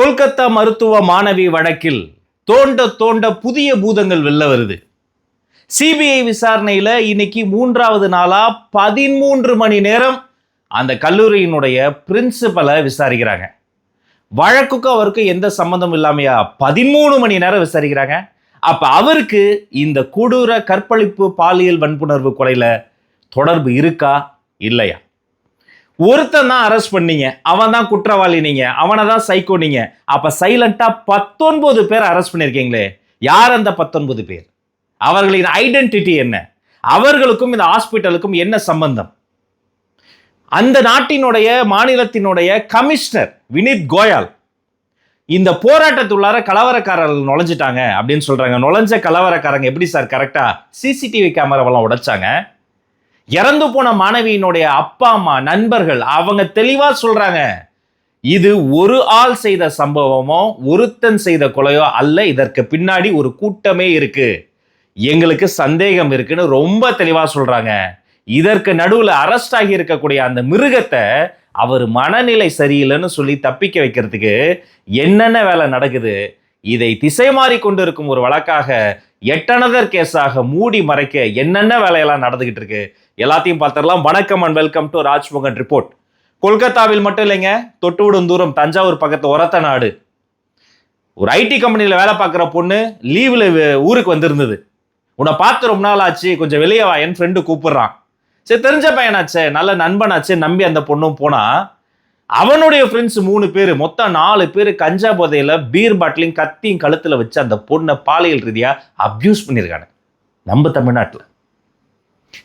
கொல்கத்தா மருத்துவ மாணவி வழக்கில் தோண்ட தோண்ட புதிய பூதங்கள் வெளில வருது. சிபிஐ விசாரணையில் இன்னைக்கு மூன்றாவது நாளாக பதிமூன்று மணி நேரம் அந்த கல்லூரியினுடைய பிரின்சிபலை விசாரிக்கிறாங்க. வழக்குக்கும் அவருக்கு எந்த சம்மந்தம் இல்லாமையா பதிமூணு மணி நேரம் விசாரிக்கிறாங்க. அப்போ அவருக்கு இந்த கொடூர கற்பழிப்பு பாலியல் வன்புணர்வு கொலையில் தொடர்பு இருக்கா? இல்லையா? ஒருத்தன் தான் அரெஸ்ட் பண்ணீங்க. அவன் தான் குற்றவாளி நீங்க. அவனை தான் சைக்கோ நீங்க. அப்ப சைலண்டா பத்தொன்பது பேர் அரெஸ்ட் பண்ணிருக்கீங்களே. யார் அந்த பத்தொன்பது பேர்? அவர்களின் ஐடென்டிட்டி என்ன? அவர்களுக்கும் இந்த ஹாஸ்பிட்டலுக்கும் என்ன சம்பந்தம்? அந்த நாட்டினுடைய மாநிலத்தினுடைய கமிஷனர் வினித் கோயல் இந்த போராட்டத்துள்ளார கலவரக்காரர்கள் நுழைஞ்சிட்டாங்க அப்படின்னு சொல்றாங்க. நுழைஞ்ச கலவரக்காரங்க எப்படி சார் கரெக்டா சிசிடிவி கேமராவெல்லாம் உடைச்சாங்க. இறந்து போன மாணவியினுடைய அப்பா அம்மா நண்பர்கள் அவங்க தெளிவா சொல்றாங்க. இது ஒரு ஆள் செய்த சம்பவமோ ஒருத்தன் செய்த கொலையோ அல்ல இதற்கு பின்னாடி ஒரு கூட்டமே இருக்கு. எங்களுக்கு சந்தேகம் இருக்குன்னு ரொம்ப தெளிவா சொல்றாங்க. இதற்கு நடுவில் அரெஸ்ட் ஆகி இருக்கக்கூடிய அந்த மிருகத்தை அவர் மனநிலை சரியில்லைன்னு சொல்லி தப்பிக்க வைக்கிறதுக்கு என்னென்ன வேலை நடக்குது? இதை திசை மாறி கொண்டிருக்கும் ஒரு வழக்காக எட்டனதர் கேஸாக மூடி மறைக்க என்னென்ன வேலையெல்லாம் நடந்துகிட்டு இருக்கு? எல்லாத்தையும் பார்த்துடலாம். வணக்கம் and welcome to Rajmohan report கொல்கத்தாவில் மட்டும் இல்லைங்க தொட்டுவிடும் தூரம் தஞ்சாவூர் பக்கத்து உரத்த நாடு. ஒரு ஐடி கம்பெனியில் வேலை பார்க்குற பொண்ணு லீவில் ஊருக்கு வந்திருந்தது. உன்னை பார்த்து ரொம்ப நாள் ஆச்சு கொஞ்சம் வெளியே வா என் ஃப்ரெண்டு கூப்பிடுறான். சரி தெரிஞ்ச பையனாச்சே நல்ல நண்பனாச்சே நம்பி அந்த பொண்ணும் போனா அவனுடைய ஃப்ரெண்ட்ஸ் மூணு பேர் மொத்தம் நாலு பேர் கஞ்சா போதையில் பீர் பாட்டிலையும் கத்தியும் கழுத்தில் வச்சு அந்த பொண்ணை பாலியல் ரீதியாக அப்யூஸ் பண்ணியிருக்காங்க. நம்ம தமிழ்நாட்டில்.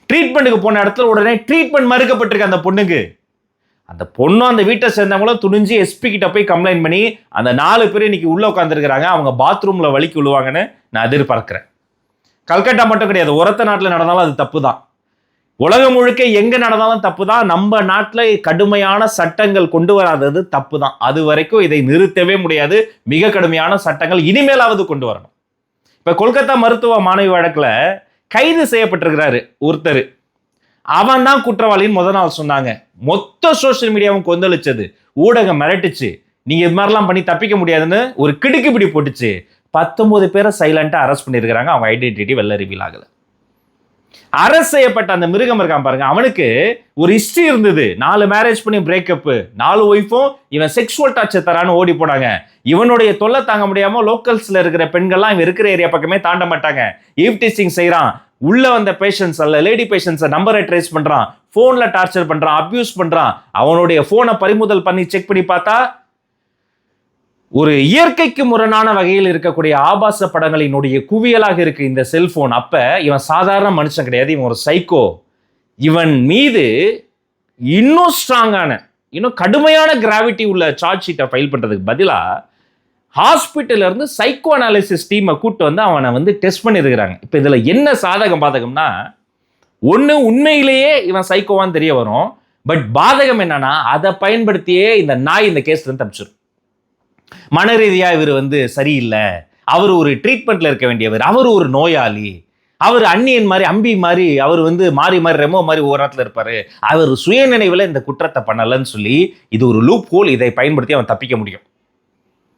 ட்ரீட்மெண்ட்டுக்கு போன இடத்துல உடனே ட்ரீட்மெண்ட் மறுக்கப்பட்டிருக்கு அந்த பொண்ணுக்கு. அந்த பொண்ணும் அந்த வீட்டை சேர்ந்தவங்களும் துணிஞ்சு எஸ்பி கிட்ட போய் கம்ப்ளைண்ட் பண்ணி அந்த நாலு பேர் இன்னைக்கு உள்ளே உட்காந்துருக்கிறாங்க அவங்க பாத்ரூமில் வலிக்கு விழுவாங்கன்னு நான் எதிர்பார்க்குறேன். கல்கட்டா மட்டும் கிடையாது உரத்த நாட்டில் நடந்தாலும் அது தப்பு தான் உலகம் முழுக்க எங்கே நடந்தாலும் தப்பு தான் நம்ம நாட்டில் கடுமையான சட்டங்கள் கொண்டு வராதது தப்பு தான் அது வரைக்கும் இதை நிறுத்தவே முடியாது. மிக கடுமையான சட்டங்கள் இனிமேலாவது கொண்டு வரணும். இப்போ கொல்கத்தா மருத்துவ மாணவி வழக்கில் கைது செய்யப்பட்டிருக்கிறாரு ஒருத்தர். அவன் தான் குற்றவாளின்னு முத நாள் சொன்னாங்க. மொத்த சோஷியல் மீடியாவும் கொந்தளிச்சது. ஊடகம் மிரட்டுச்சு. நீங்க இது மாதிரிலாம் பண்ணி தப்பிக்க முடியாதுன்னு ஒரு கிடுக்கு பிடி போட்டுச்சு. பத்தொன்பது பேரை சைலண்டா அரெஸ்ட் பண்ணியிருக்கிறாங்க. அவங்க ஐடென்டிட்டி வெள்ள ரிவீல் ஆகலை அரசு செய்யப்பட்ட அந்த மிருகம் இருக்கான் பாருங்க. அவனுக்கு ஒரு ஹிஸ்டரி இருந்தது. நாலு மேரேஜ் பண்ணி பிரேக்கப் நாலு ஒய்ஃபும் இவன் செக்ஷுவல் டார்ச்சர் தரான்னு ஓடி போனாங்க. இவனுடைய தொல்லை தாங்க முடியாம லோக்கல்ஸ்ல இருக்கிற பெண்கள்லாம் இவன் இருக்கிற ஏரியா பக்கமே தாண்ட மாட்டாங்க. ஈவ் டீசிங் செய்யறான் உள்ள வந்த பேஷன்ஸ் அல்ல லேடி பேஷன்ஸை நம்பரை ட்ரேஸ் பண்றான். போன்ல டார்ச்சர் பண்றான் அபியூஸ் பண்றான். அவனுடைய போனை பறிமுதல் பண்ணி செக் பண்ணி பார்த்தா ஒரு இயற்கைக்கு முரணான வகையில் இருக்கக்கூடிய ஆபாச படங்களினுடைய குவியலாக இருக்கு இந்த செல்போன். அப்ப இவன் சாதாரண மனுஷன் கிடையாது. இவன் ஒரு சைக்கோ இவன் மீது இன்னும் ஸ்ட்ராங்கான இன்னும் கடுமையான கிராவிட்டி உள்ள சார்ஜ் ஷீட்டை ஃபைல் பண்றதுக்கு பதிலாக ஹாஸ்பிட்டல்ல இருந்து சைக்கோ அனாலிசிஸ் டீமை கூட்டு வந்து அவனை வந்து டெஸ்ட் பண்ணியிருக்கிறாங்க. இப்போ இதில் என்ன சாதகம் பாதகம்னா ஒன்று உண்மையிலேயே இவன் சைக்கோவான்னு தெரிய வரும். பட் பாதகம் என்னன்னா அதை பயன்படுத்தியே இந்த நாய் இந்த கேஸ்ல இருந்து தப்பிச்சிடும் மன ரீதியா இவர் வந்து சரியில்லை. அவர் ஒரு ட்ரீட்மெண்ட்ல இருக்க வேண்டியவர். அவர் ஒரு நோயாளி. அவர் அன்னியன் மாதிரி அம்பி மாதிரி அவர் வந்து மாறி மாறி ரெமோ மாதிரி ஓரத்தில் இருப்பார் இருப்பாரு. அவர் சுயநினைவில் இந்த குற்றத்தை பண்ணலன்னு சொல்லி இது ஒரு லூப் ஹோல் இதை பயன்படுத்தி அவன் தப்பிக்க முடியும்.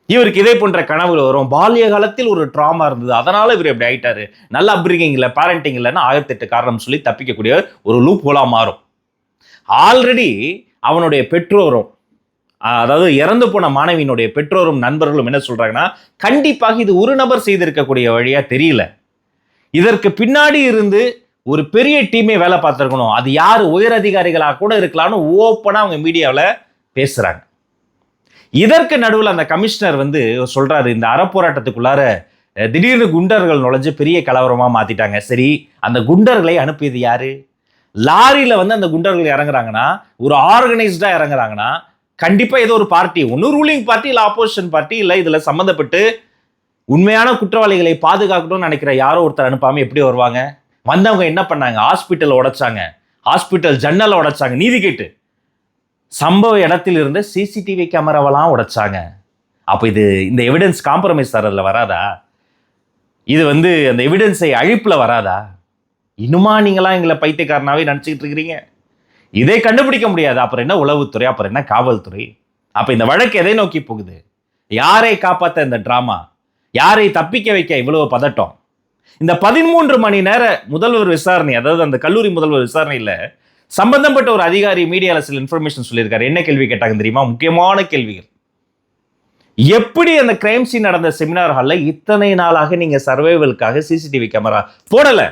இவருக்கு இதே போன்ற கனவுகள் வரும். பால்ய காலத்தில் ஒரு ட்ராமா இருந்தது. அதனால இவர் இப்படி ஆயிட்டாரு. நல்ல அப்ரிங்கிங் இல்லை பேரண்டிங் இல்லைன்னு ஆயிரத்தெட்டு காரணம் சொல்லி தப்பிக்கக்கூடிய ஒரு லூப் ஹோலாக மாறும். ஆல்ரெடி அவனுடைய பெற்றோரும் அதாவது இறந்து போன மாணவியினுடைய பெற்றோரும் நண்பர்களும் என்ன சொல்கிறாங்கன்னா கண்டிப்பாக இது ஒரு நபர் செய்திருக்கக்கூடிய வழியாக தெரியல. இதற்கு பின்னாடி இருந்து ஒரு பெரிய டீமே வேலை பார்த்துருக்கணும். அது யார்? உயர் அதிகாரிகளாக கூட இருக்கலாம்னு ஓப்பனாக அவங்க மீடியாவில் பேசுகிறாங்க இதற்கு நடுவில் அந்த கமிஷனர் வந்து சொல்கிறாரு இந்த அறப்போராட்டத்துக்குள்ளார திடீர்னு குண்டர்கள் நுழைஞ்சு பெரிய கலவரமாக மாற்றிட்டாங்க சரி அந்த குண்டர்களை அனுப்பியது யாரு? லாரியில் வந்து அந்த குண்டர்கள் இறங்குறாங்கன்னா ஒரு ஆர்கனைஸ்டாக இறங்குறாங்கன்னா கண்டிப்பாக ஏதோ ஒரு பார்ட்டி. ஒன்று ரூலிங் பார்ட்டி இல்லை ஆப்போசிஷன் பார்ட்டி இல்லை இதில் சம்மந்தப்பட்டு உண்மையான குற்றவாளிகளை பாதுகாக்கணும்னு நினைக்கிற யாரோ ஒருத்தர் அனுப்பாமல் எப்படி வருவாங்க? வந்தவங்க என்ன பண்ணாங்க? ஹாஸ்பிட்டல் உடைச்சாங்க. ஹாஸ்பிட்டல் ஜன்னலை உடைச்சாங்க. நீதி கேட்டு. சம்பவ இடத்தில் இருந்த சிசிடிவி கேமராவெல்லாம் உடைச்சாங்க. அப்போ இது இந்த எவிடன்ஸ் காம்ப்ரமைஸ் தரதில் வராதா? இது வந்து அந்த எவிடன்ஸை அழிப்பில் வராதா? இன்னுமா நீங்களாம் எங்களை பைத்தியக்காரனாவே நினச்சிக்கிட்டு இருக்கிறீங்க. இதை கண்டுபிடிக்க முடியாது. அப்புறம் என்ன உளவுத்துறை அப்புறம் என்ன காவல்துறை? அப்போ இந்த வழக்கு எதை நோக்கி போகுது? யாரை காப்பாற்ற இந்த ட்ராமா யாரை தப்பிக்க வைக்க இவ்வளவு பதட்டம்? இந்த பதிமூன்று மணி நேர முதல்வர் விசாரணை அதாவது அந்த கல்லூரி முதல்வர் விசாரணையில் சம்பந்தப்பட்ட ஒரு அதிகாரி மீடியாவில் சில இன்ஃபர்மேஷன் சொல்லியிருக்காரு. என்ன கேள்வி கேட்டாங்க தெரியுமா? முக்கியமான கேள்விகள். எப்படி அந்த கிரைம் சீன் நடந்த செமினார் ஹாலில் இத்தனை நாளாக நீங்கள் சர்வைவலுக்காக சிசிடிவி கேமரா போடலை?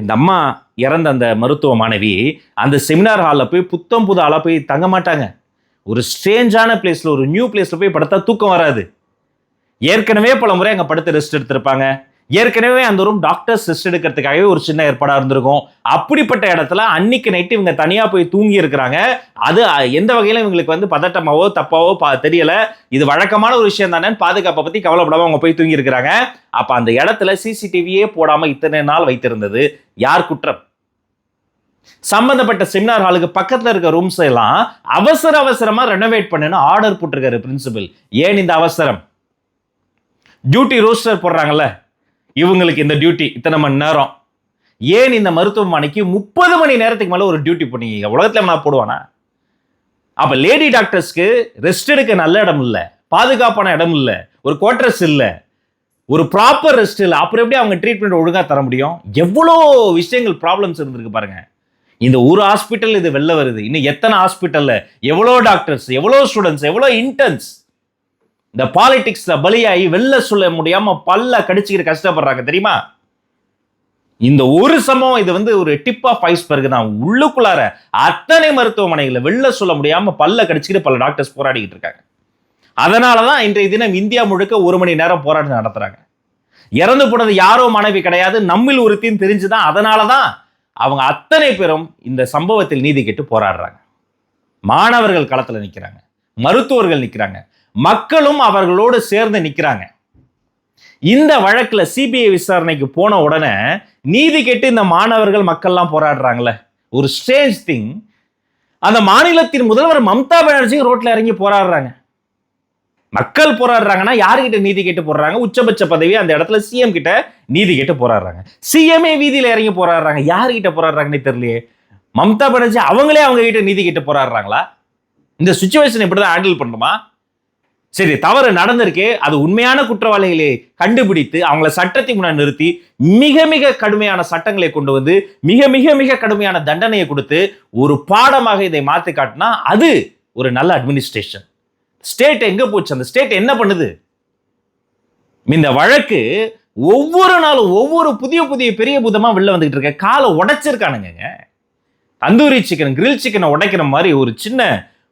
இந்த அம்மா இறந்த அந்த மருத்துவ மாணவி அந்த செமினார் ஹாலில் போய் புத்தம் புது ஆளாக போய் தங்க மாட்டாங்க. ஒரு ஸ்ட்ரேஞ்சான பிளேஸில் ஒரு நியூ பிளேஸில் போய் படுத்தா தூக்கம் வராது. ஏற்கனவே பல முறை அங்கே படுத்து ரெஸ்ட் எடுத்திருப்பாங்க. ஏற்கனவே அந்த ரூம் டாக்டர்ஸ் ரெஸ்ட் எடுக்கிறதுக்காகவே ஒரு சின்ன ஏற்பாடாக இருந்திருக்கும். அப்படிப்பட்ட இடத்துல அன்னைக்கு நைட்டு இவங்க தனியாக போய் தூங்கி இருக்கிறாங்க. அது எந்த வகையில் இவங்களுக்கு வந்து பதட்டமாவோ தப்பாவோ பா தெரியல. இது வழக்கமான ஒரு விஷயம் தானே பாதுகாப்பை பற்றி கவலைப்படாம அவங்க போய் தூங்கி இருக்கிறாங்க. அப்போ அந்த இடத்துல சிசிடிவியே போடாமல் இத்தனை நாள் வைத்திருந்தது யார் குற்றம்? சம்பந்தப்பட்ட செமினார் ஹாலுக்கு பக்கத்துல இருக்க ரூம்ஸ் எல்லாம் அவசர அவசரமா ரெனோவேட் பண்ணுன்னு ஆர்டர் போட்டிருக்காரு பிரின்சிபல் ஏன் இந்த அவசரம்? டியூட்டி ரோஸ்டர் போடுறாங்கல்ல. இவங்களுக்கு இந்த டியூட்டி இத்தனை மணி நேரம். ஏன் இந்த மருத்துவமனைக்கு முப்பது மணி நேரத்துக்கு மேலே ஒரு டியூட்டி பண்ணீங்க உலகத்தில் நான் போடுவானா? அப்போ லேடி டாக்டர்ஸ்க்கு ரெஸ்ட் எடுக்க நல்ல இடம் இல்லை. பாதுகாப்பான இடம் இல்லை. ஒரு குவார்டர்ஸ் இல்லை. ஒரு ப்ராப்பர் ரெஸ்ட் இல்லை. அப்புறம் எப்படி அவங்க ட்ரீட்மெண்ட் ஒழுங்காக தர முடியும்? எவ்வளோ விஷயங்கள் ப்ராப்ளம்ஸ் இருந்திருக்கு பாருங்க. இந்த ஒரு ஹாஸ்பிட்டல் இது வெளில வருது. இன்னும் எத்தனை ஹாஸ்பிட்டலில் எவ்வளோ டாக்டர்ஸ் எவ்வளோ ஸ்டூடெண்ட்ஸ் எவ்வளோ இன்டர்ன்ஸ் இந்த பாலிடிக்ஸ்ல பலியாகி வெளில சொல்ல முடியாம பல்ல கடிச்சுக்கிட்டு கஷ்டப்படுறாங்க தெரியுமா? இந்த ஒரு சம்பவம் இது வந்து ஒரு டிப் ஆஃப் ஐஸ்பர்க் தான். உள்ளுக்குள்ளார அத்தனை மருத்துவமனைகளை வெளில சொல்ல முடியாம பல்ல கடிச்சுக்கிட்டு பல டாக்டர்ஸ் போராடிக்கிட்டு இருக்காங்க. அதனால தான் இன்றைய தினம் இந்தியா முழுக்க ஒரு மணி நேரம் போராட்டம் நடத்துறாங்க. இறந்து போனது யாரோ மனைவி கிடையாது நம்மில் ஒருத்தின்னு தெரிஞ்சுதான் அதனால தான் அவங்க அத்தனை பேரும் இந்த சம்பவத்தில் நீதி கேட்டு போராடுறாங்க. மாணவர்கள் களத்தில் நிற்கிறாங்க மருத்துவர்கள் நிற்கிறாங்க மக்களும் அவர்களோடு சேர்ந்து நிற்கிறாங்க இந்த வழக்கில் சிபிஐ விசாரணைக்கு போன உடனே நீதி கேட்டு இந்த மாணவர்கள் மக்கள்லாம் போராடுறாங்களே ஒரு ஸ்ட்ரேஞ்ச் திங் அந்த மாநிலத்தின் முதல்வர் மம்தா பானர்ஜி ரோட்ல இறங்கி போராடுறாங்க. மக்கள் போராடுறாங்கன்னா யாருக்கிட்ட நீதி கேட்டு போடுறாங்க? உச்சபட்ச பதவி அந்த இடத்துல சிஎம் கிட்ட நீதி கேட்டு போராடுறாங்க. சிஎம்ஏ வீதியில் இறங்கி போராடுறாங்க. யாருக்கிட்ட போராடுறாங்கன்னே தெரியலையே. மம்தா பானர்ஜி அவங்களே அவங்க கிட்ட நீதி கேட்டு போராடுறாங்களா? இந்த சுச்சுவேஷன் இப்படிதான் ஹேண்டில் பண்ணணுமா? சரி தவறு நடந்திருக்கு அது உண்மையான குற்றவாளிகளை கண்டுபிடித்து அவங்கள சட்டத்தை முன்னாடி நிறுத்தி மிக மிக கடுமையான சட்டங்களை கொண்டு வந்து மிக மிக மிக கடுமையான தண்டனையை கொடுத்து ஒரு பாடமாக இதை மாற்றி காட்டினா அது ஒரு நல்ல அட்மினிஸ்ட்ரேஷன் ஸ்டேட் எங்கே போச்சு? அந்த ஸ்டேட் என்ன பண்ணுது? இந்த வழக்கு ஒவ்வொரு நாளும் ஒவ்வொரு புதிய புதிய பெரிய புதமாக வெளில வந்துக்கிட்டு இருக்க. காலை உடைச்சிருக்கானுங்க தந்தூரி சிக்கன் கிரில் சிக்கனை உடைக்கிற மாதிரி ஒரு சின்ன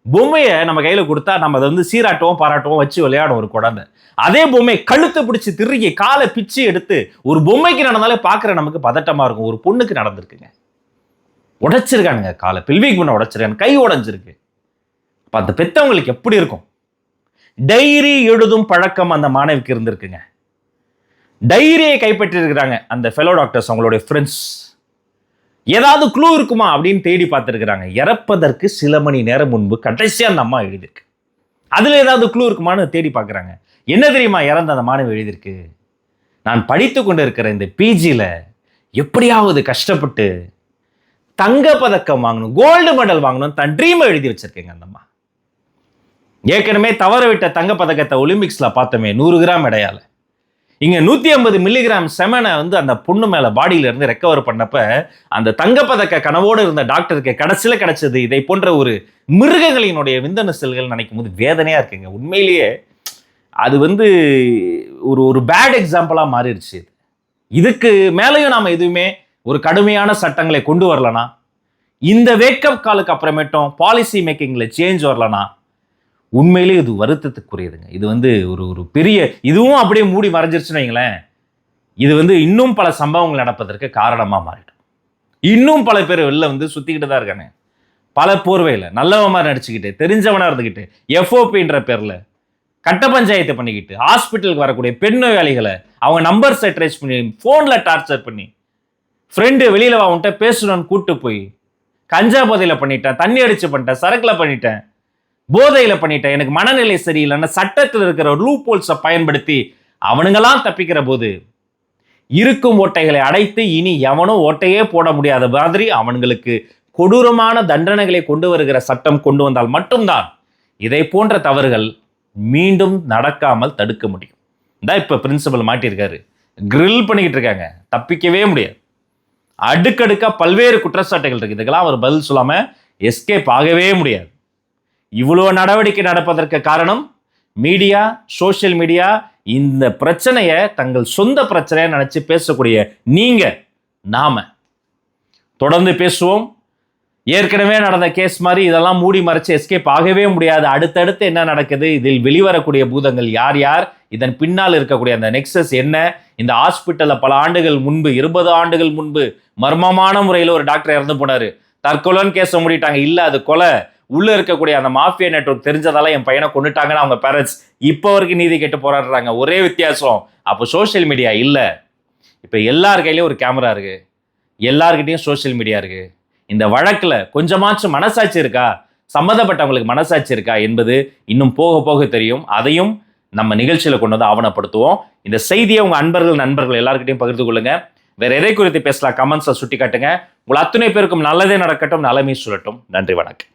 பொம்மையை நம்ம கையில் கொடுத்தா நம்ம அதை வந்து சீராட்டவும் பாராட்டவும் வச்சு விளையாடும் ஒரு குழந்தை. அதே பொம்மை கழுத்தை பிடிச்சி திருகி காலை பிச்சு எடுத்து ஒரு பொம்மைக்கு நடந்தாலே பார்க்குற நமக்கு பதட்டமாக இருக்கும். ஒரு பொண்ணுக்கு நடந்திருக்குங்க. உடைச்சிருக்கானுங்க காலை. பில்விக் பண்ண உடைச்சிருக்காங்க. கை உடஞ்சிருக்கு. அப்போ அந்த பெத்தவங்களுக்கு எப்படி இருக்கும்? டைரி எழுதும் பழக்கம் அந்த மாணவிக்கு இருந்திருக்குங்க. டைரியை கைப்பற்றிருக்கிறாங்க அந்த ஃபெலோ டாக்டர்ஸ் அவங்களுடைய ஃப்ரெண்ட்ஸ் ஏதாவது க்ளூ இருக்குமா அப்படின்னு தேடி பார்த்துருக்குறாங்க. இறப்பதற்கு சில மணி நேரம் முன்பு கடைசியாக அந்த அம்மா எழுதியிருக்கு. அதில் ஏதாவது க்ளூ இருக்குமான்னு தேடி பார்க்குறாங்க. என்ன தெரியுமா இறந்த அந்த மாணவி எழுதியிருக்கு? நான் படித்து கொண்டு இருக்கிற இந்த பிஜியில் எப்படியாவது கஷ்டப்பட்டு தங்க பதக்கம் வாங்கணும் கோல்டு மெடல் வாங்கணும் தன் ட்ரீமை எழுதி வச்சிருக்கேங்க அந்த அம்மா. ஏற்கனவே தவற விட்ட தங்க பதக்கத்தை ஒலிம்பிக்ஸில் பார்த்தோமே நூறு கிராம் இடையால இங்கே நூத்தி ஐம்பது மில்லிகிராம் செமனை வந்து அந்த பொண்ணு மேல பாடியில இருந்து ரெக்கவர் பண்ணப்ப அந்த தங்கப்பதக்க கனவோடு இருந்த டாக்டருக்கு கடைசியில் கிடைச்சது இதை போன்ற ஒரு மிருகங்களினுடைய விந்தணு செல்கள் நினைக்கும் போது வேதனையா இருக்குங்க. உண்மையிலேயே அது வந்து ஒரு ஒரு பேட் எக்ஸாம்பிளா மாறிடுச்சு இது. இதுக்கு மேலேயும் நாம எதுவுமே ஒரு கடுமையான சட்டங்களை கொண்டு வரலனா? இந்த வேக்கப் காலுக்கு அப்புறமேட்டும் பாலிசி மேக்கிங்ல சேஞ்ச் வரலனா? உண்மையிலேயே இது வருத்தத்துக்குரியதுங்க. இது வந்து ஒரு ஒரு பெரிய இதுவும் அப்படியே மூடி மறைஞ்சிருச்சுன்னு வைங்களேன். இது வந்து இன்னும் பல சம்பவங்கள் நடப்பதற்கு காரணமாக மாறிடும். இன்னும் பல பேர் வெளில வந்து சுற்றிக்கிட்டு தான் இருக்காங்க பல போர்வையில் நல்லவன் மாதிரி நடிச்சுக்கிட்டு தெரிஞ்சவனாக இருந்துக்கிட்டு எஃப்ஓபின்ற பேரில் கட்ட பஞ்சாயத்தை பண்ணிக்கிட்டு ஹாஸ்பிட்டலுக்கு வரக்கூடிய பெண் நோயாளிகளை அவங்க நம்பர்ஸை ட்ரேஸ் பண்ணி ஃபோனில் டார்ச்சர் பண்ணி ஃப்ரெண்டு வெளியில் வா பேசணும்னு கூட்டு போய் கஞ்சா போதையில் பண்ணிட்டேன் தண்ணி அடிச்சு பண்ணிட்டேன் சரக்கில் பண்ணிட்டேன் போதையில் பண்ணிட்டேன் எனக்கு மனநிலை சரியில்லைன்னு சட்டத்தில் இருக்கிற லூப் ஹோல்ஸை பயன்படுத்தி அவனுங்களாம் தப்பிக்கிற போது இருக்கும் ஓட்டைகளை அடைத்து இனி எவனும் ஓட்டையே போட முடியாத மாதிரி அவன்களுக்கு கொடூரமான தண்டனைகளை கொண்டு வருகிற சட்டம் கொண்டு வந்தால் மட்டும்தான் இதை போன்ற தவறுகள் மீண்டும் நடக்காமல் தடுக்க முடியும். தான் இப்போ பிரின்சிபல் மாட்டியிருக்காரு. கிரில் பண்ணிக்கிட்டு இருக்காங்க. தப்பிக்கவே முடியாது. அடுக்கடுக்காக பல்வேறு குற்றச்சாட்டுகள் இருக்கு. இதுக்கெல்லாம் அவர் பதில் சொல்லாமல் எஸ்கேப் ஆகவே முடியாது. இவ்வளோ நடவடிக்கை நடப்பதற்கு காரணம் மீடியா சோஷியல் மீடியா இந்த பிரச்சனையை தங்கள் சொந்த பிரச்சனையை நினச்சி பேசக்கூடிய நீங்கள் நாம். தொடர்ந்து பேசுவோம். ஏற்கனவே நடந்த கேஸ் மாதிரி இதெல்லாம் மூடி மறைச்சு எஸ்கேப் ஆகவே முடியாது. அடுத்தடுத்து என்ன நடக்குது? இதில் வெளிவரக்கூடிய பூதங்கள் யார் யார்? இதன் பின்னால் இருக்கக்கூடிய அந்த நெக்ஸஸ் என்ன? இந்த ஹாஸ்பிட்டலில் பல ஆண்டுகள் முன்பு இருபது ஆண்டுகள் முன்பு மர்மமான முறையில் ஒரு டாக்டர் இறந்து போனார். தற்கொலைன்னு கேஸை மூடிட்டாங்க. இல்லை அது கொலை. உள்ளே இருக்கக்கூடிய அந்த மாஃபியா நெட்வொர்க் தெரிஞ்சதால என் பையனை கொண்டுட்டாங்கன்னு அவங்க பேரண்ட்ஸ் இப்போ வரைக்கும் நீதி கேட்டு போராடுறாங்க. ஒரே வித்தியாசம். அப்போ சோஷியல் மீடியா இல்லை. இப்போ எல்லார் கையிலையும் ஒரு கேமரா இருக்கு. எல்லார்கிட்டையும் சோஷியல் மீடியா இருக்கு. இந்த வழக்கில் கொஞ்சமாச்சும் மனசாட்சி இருக்கா? சம்மந்தப்பட்டவங்களுக்கு மனசாட்சி இருக்கா என்பது இன்னும் போக போக தெரியும். அதையும் நம்ம நிகழ்ச்சியில் கொண்டு வந்து ஆவணப்படுத்துவோம். இந்த செய்தியை உங்கள் அன்பர்கள் நண்பர்கள் எல்லாருக்கிட்டையும் பகிர்ந்து கொள்ளுங்க. வேற எதை குறித்து பேசலாம்? கமெண்ட்ஸை சுட்டி காட்டுங்க உங்கள் அத்தனை பேருக்கும் நல்லதே நடக்கட்டும் நலமே சொல்லட்டும் நன்றி வணக்கம்.